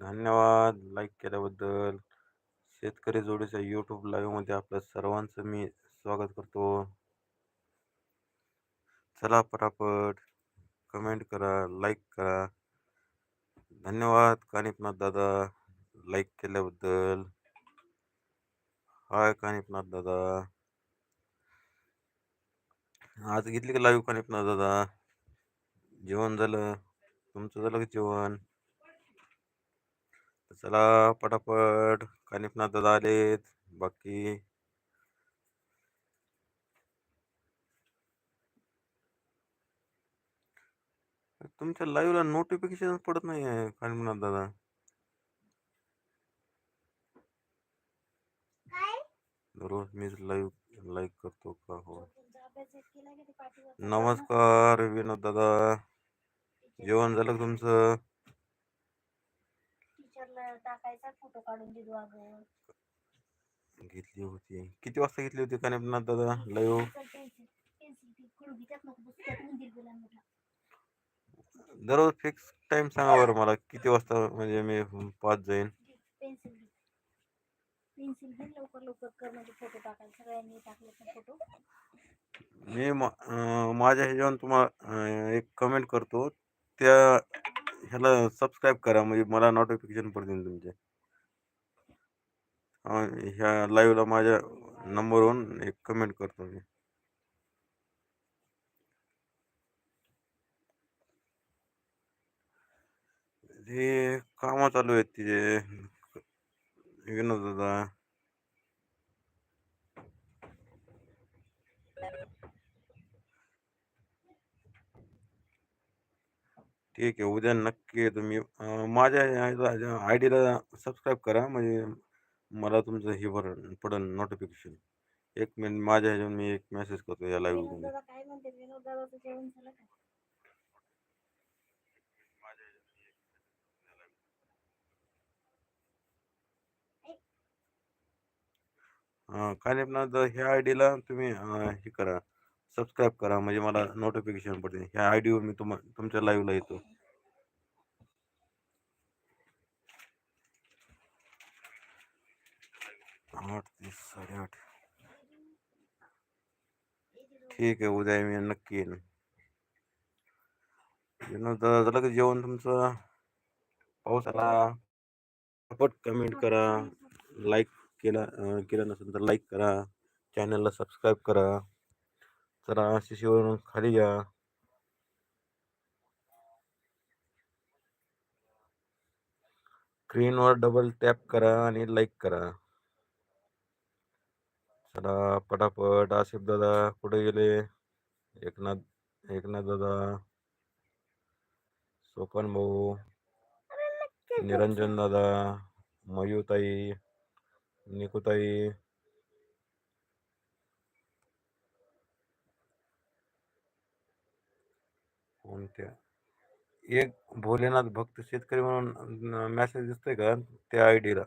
धन्यवाद. लाईक केल्याबद्दल. शेतकरी जोडीच्या यूट्यूब लाईव्हमध्ये आपल्या सर्वांचं मी स्वागत करतो. चला पटापट. कमेंट करा लाईक करा. धन्यवाद कानिपनाथ दादा. लाईक केल्याबद्दल. हाय कानिपनाथ दादा. आज घेतली का लाईव्ह कानिपनाथ दादा? जेवण झालं. तुमचं झालं का जेवण? चला पटापट कानिपनाथ दादा आलेत बाकी तुमच्या लाईव्हला नोटिफिकेशन पडत नाही आहे कानिपनाथ दादा रोज मी लाईव्ह लाईक करतो का हो? नमस्कार विनोद दादा. जेवण झालं तुमचं? टाकायचा फोटो काढून दिलो अगं. घेतली होती. किती वाजता घेतली होती कानिपनाथ दादा? गेला मोठा. दररोज फिक्स टाइम सांगा बरं मला किती वाजता म्हणजे मी पाच जाईन? म्हणजे मी माझ्या ह्याच्यावर तुम्हाला एक कमेंट करतो. त्या ह्याला सबस्क्राईब करा म्हणजे मला नोटिफिकेशन पडतील तुमचे. अं, ह्या लाईव्हला माझ्या नंबरवरून एक कमेंट करतो मी. हे कामं चालू आहेत तिचे. विनोद दादा. ठीक आहे. उद्या नक्की तुम्ही अं, माझ्या आय डीला सबस्क्राईब करा. म्हणजे मला तुमचं हे भर पडेल नोटिफिकेशन एक मिनिट माझ्या ह्याच्यावर मी एक मेसेज करतो या लाईव्ह विनोद काय म्हणते? विनोद दादाचं जेवण झालं का? काय नाही पण ह्या आय डीला तुम्ही अं, हे करा. सबस्क्राईब करा म्हणजे मला नोटिफिकेशन पडते. ह्या आय डीवर मी तुम तुमच्या लाईव्हला येतो. आठ तीस साडेआठ. ठीक आहे उद्या मी नक्की येईन. झालं का जेवण तुमचं? पाऊस आला. पट कमेंट करा. लाईक केला केलं नसेल तर लाईक करा. चॅनलला सबस्क्राईब करा. जरा शिशीवरून खाली या स्क्रीनवर डबल टॅप करा आणि लाईक करा. चला पटापट आसिफ दादा कुठे गेले. एकनाथ एकनाथ दादा. सोपन भाऊ. निरंजन दादा. मयूताई. निकुताई. कोणत्या एक भोलेनाथ भक्त शेतकरी म्हणून मेसेज दिसतोय का त्या आय डीला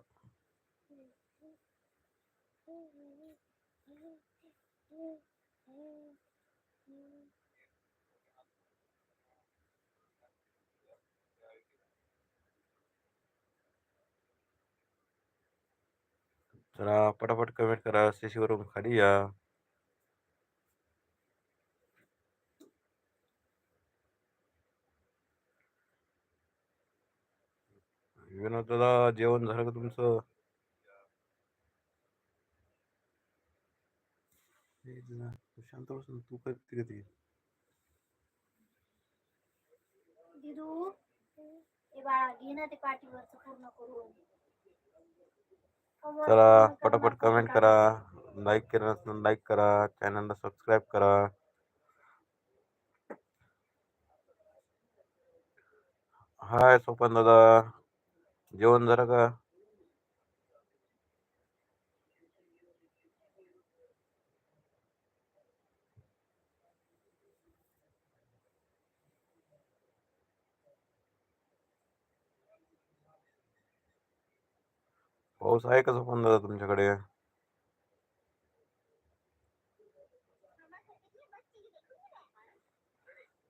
चला पटापट कमेंट करा शिशीवरून खाली या. विनोद दादा जेवण झालं का तुमचं? शांत बस ना, तू काय करते का ते? दिदू ए बाळा घे ना ते पाठीवरचं पूर्ण करून. कवर चला ना, पटापट कमेंट. करा. लाईक केलं नसेल लाईक करा. चॅनलला सबस्क्राईब करा. हाय सोपन दादा. जेवण जरा का? पाऊस आहे का पण दादा तुमच्याकडे?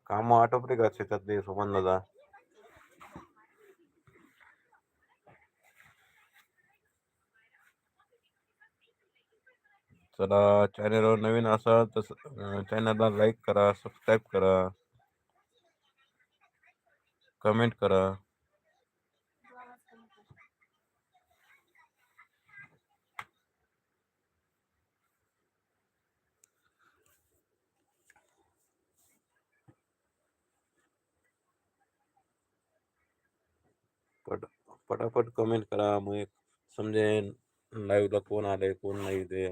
काम आटोपले का शेतातले सोपन दादा चला चॅनलवर नवीन असाल तर चॅनलला लाईक करा सबस्क्राईब करा, कमेंट करा. पट कमेंट करा एक समजेन लाईव्हला कोण नाही ते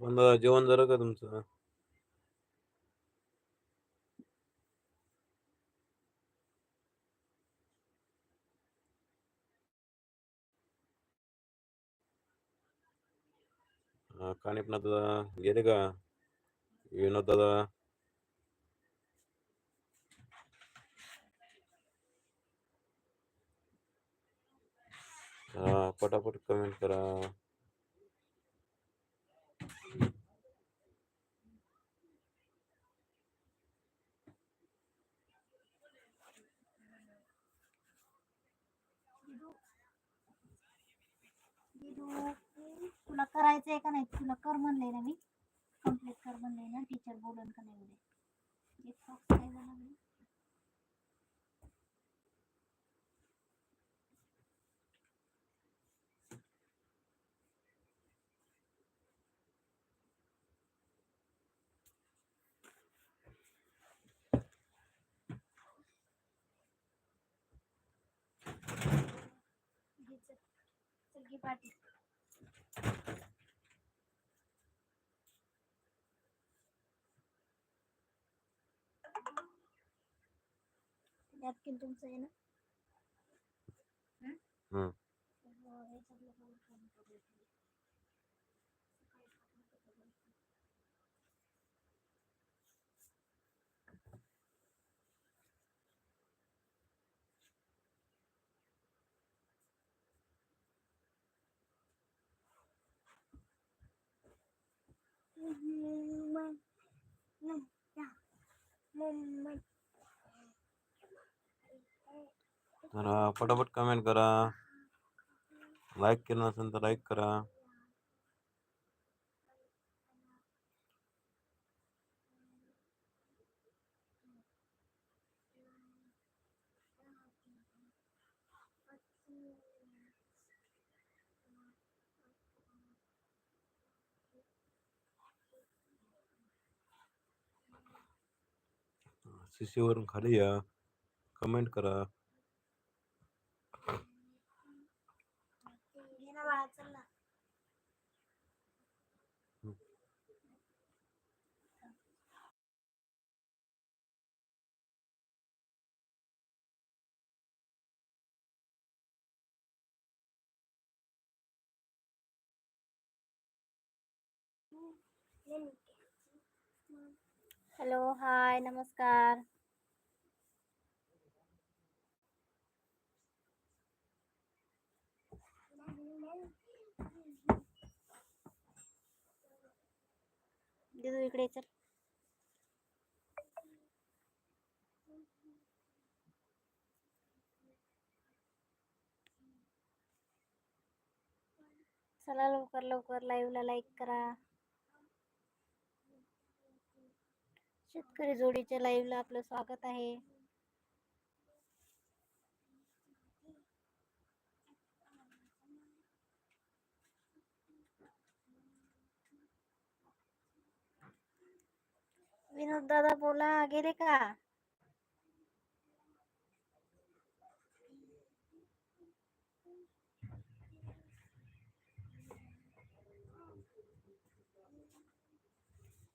सोपन दादा जेवण झालं का तुमचं? अं, कानिपनाथ दादा गेले का? विनोद दादा हा पटापट कमेंट करा. तुला करायचंय का नाही? तुला कर म्हणलंय ना मी. कंप्लीट कर म्हणले ना टीचर बोलून का नाही उद्या एक काय झाला मी. घे चल. घे नॅपकिन तुमचं आहे ना हं? हम्म. हो, ह्याच्यातलं cover करून ठेवलंय तुम्ही. सकाळी टाकलं तर बरं. तर अं, पटापट कमेंट करा. लाईक केलं नसेल तर लाईक करा. CC वरून खाली या. कमेंट करा. चल ना. हॅलो हाय नमस्कार. दिदू इकडे चल. चला लवकर लवकर लाईव्हला लाईक करा. शेतकरी जोडीच्या लाईव्हला आपलं स्वागत आहे. विनोद दादा बोला गेले का?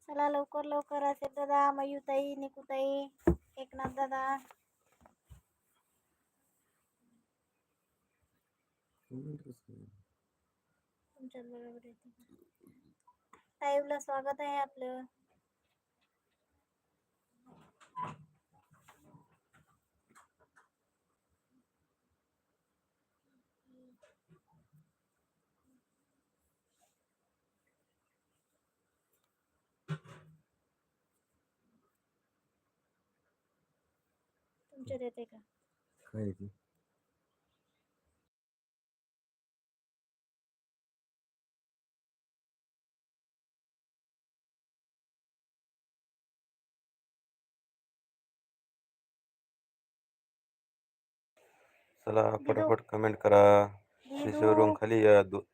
चला लवकर लवकर असेल दादा मयूताई निकुताई एकनाथ दादा. तुमच्याच बरोबर लाईव्हला स्वागत आहे आपलं. तुमच्यात येते का? काय ते चला पटापट कमेंट करा. शिशेवरून खाली या दो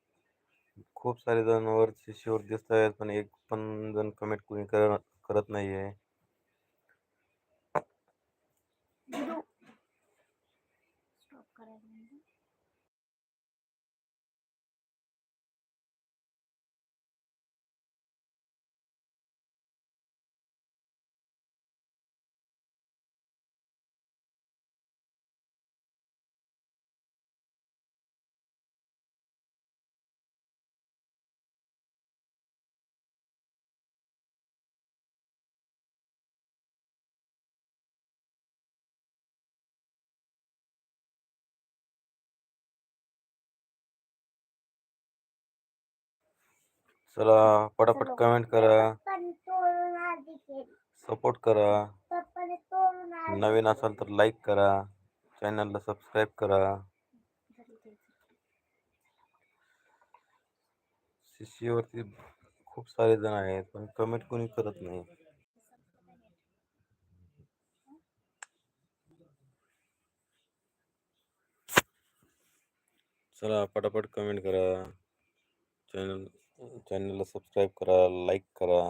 खूप सारे जण वर शिशेवर दिसत आहेत पण एक पण जण कमेंट कोणी कर करत नाहीये. चला पटापट कमेंट करा. सपोर्ट करा. नवीन असाल तर लाईक करा. चॅनलला सबस्क्राईब करा. शिशीवरती खूप सारे जण आहेत पण कमेंट कोणी करत नाही. चला पटापट कमेंट करा. चॅनल चॅनलला सबस्क्राईब करा लाईक करा.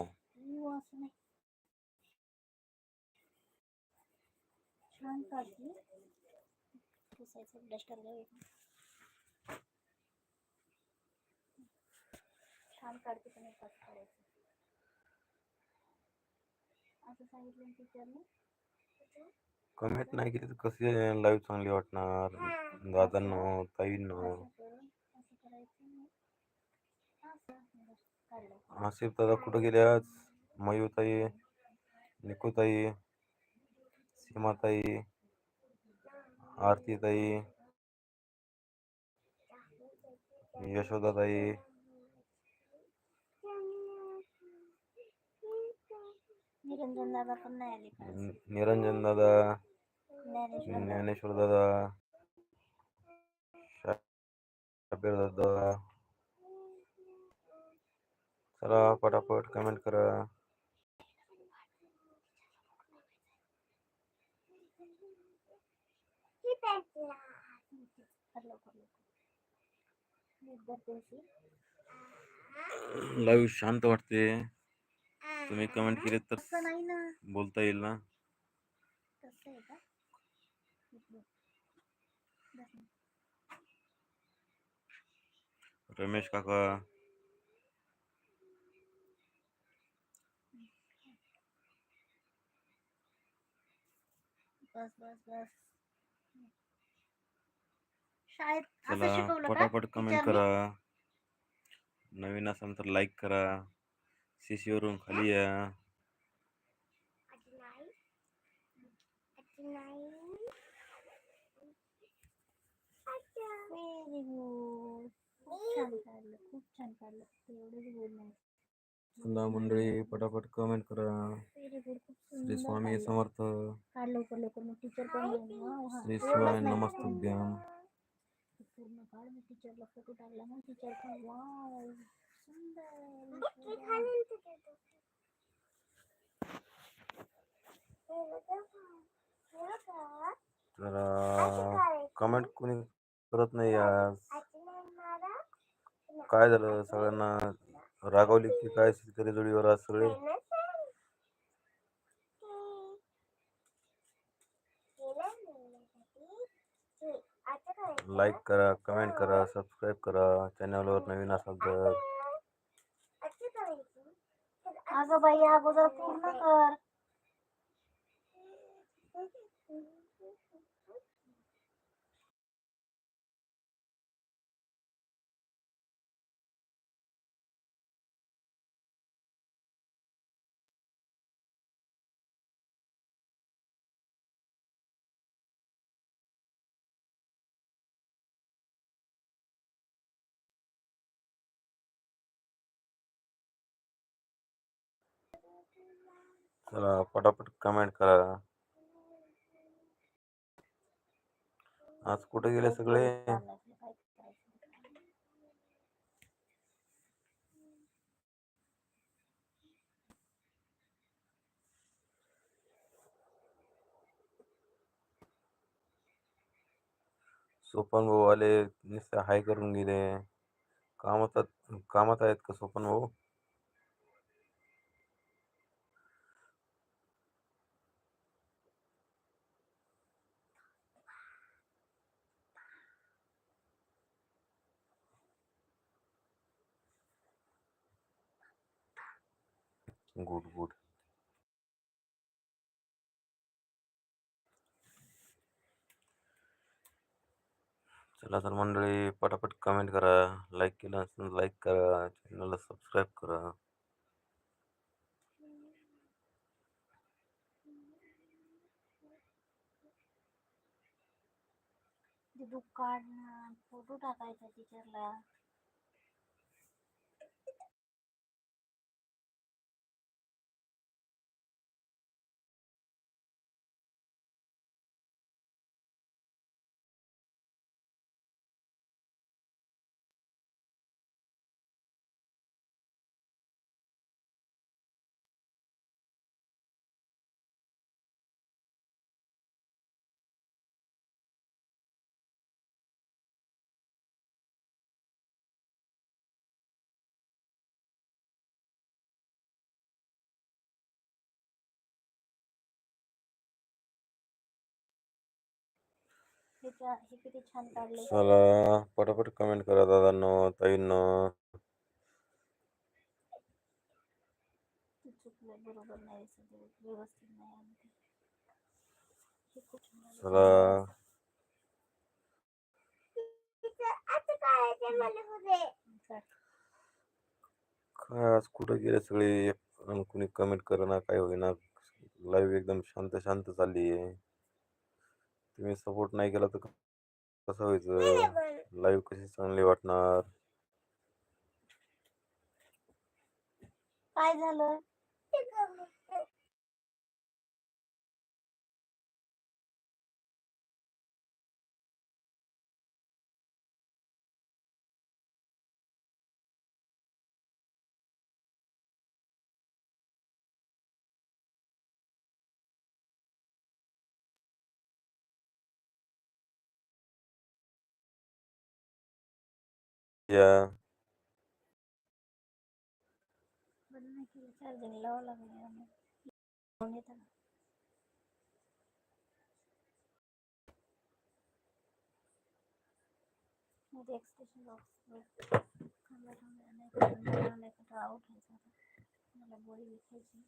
छान काढते पण एक असं काढायचं. असं सांगितलं टीचरने कमेंट नाही केली तर कशी लाईव्ह चांगली वाटणार? दादांनो ताईंनो असं करून असं करायचं नाही असं काढलं आसिफ दादा कुठं गेले आज? मयूताई निकूताई सीमाताई आरतीताई यशोदाताई. निरंजन दादा पण नाही आले निरंजन दादा. ज्ञानेश्वर दादा शाबीर दादा चला पटापट कमेंट करा लाईव्ह शांत वाटते तुम्ही कमेंट केले तर बोलता येईल ना का ना. रमेश काका बस बस बस शाळेत असं चला शिकवलं का पटापट कमेंट टीचरने? करा नवीन असाल तर लाईक करा शिशीवरून खाली या. खूप छान काढलं खूप छान काढलं एवढंच चला मंडळी पटापट कमेंट करा. श्री स्वामी समर्थ. श्री शिवाय नमस्तुभ्याम पूर्ण मी टीचरला फोटो टाकला टीचर पण वाव सुंदर कमेंट कोणी करत नाही आज. काय झालं सगळ्यांना? रागवली की काय शेतकरी जोडीवर आज सगळे लाईक करा कमेंट करा सबस्क्राईब करा चॅनलवर नवीन असाल तर अगं बाई अगोदर पूर्ण कर चला पटापट कमेंट करा. आज कुठे गेले सगळे? सोपन भाऊ आले नुसते हाय करून गेले. कामात कामात आहेत का सोपन भाऊ? गुड गुड चला तर मंडळी पटापट कमेंट करा लाईक केलं असेल लाईक करा चॅनलला सबस्क्राईब करा. दुकान फोटो टाकायचा टीचरला चला पटापट कमेंट करा दादांनो ताईंनो ते चुकलं बरोबर नाही दिसत आहे, व्यवस्थित नाही आलं ते. खूप छान आलं. चला चल. काय आज कुठे गेले सगळे कुणी कमेंट करेना काय होईना लाईव्ह एकदम शांत शांत चालली आहे तुम्ही सपोर्ट नाही केला तर कसं व्हायचं? लाईव्ह कशी चांगली वाटणार? काय झालं? या चार्जिंग लावावं लागेल याला. मध्ये बॉक्स मला बोरी विकायची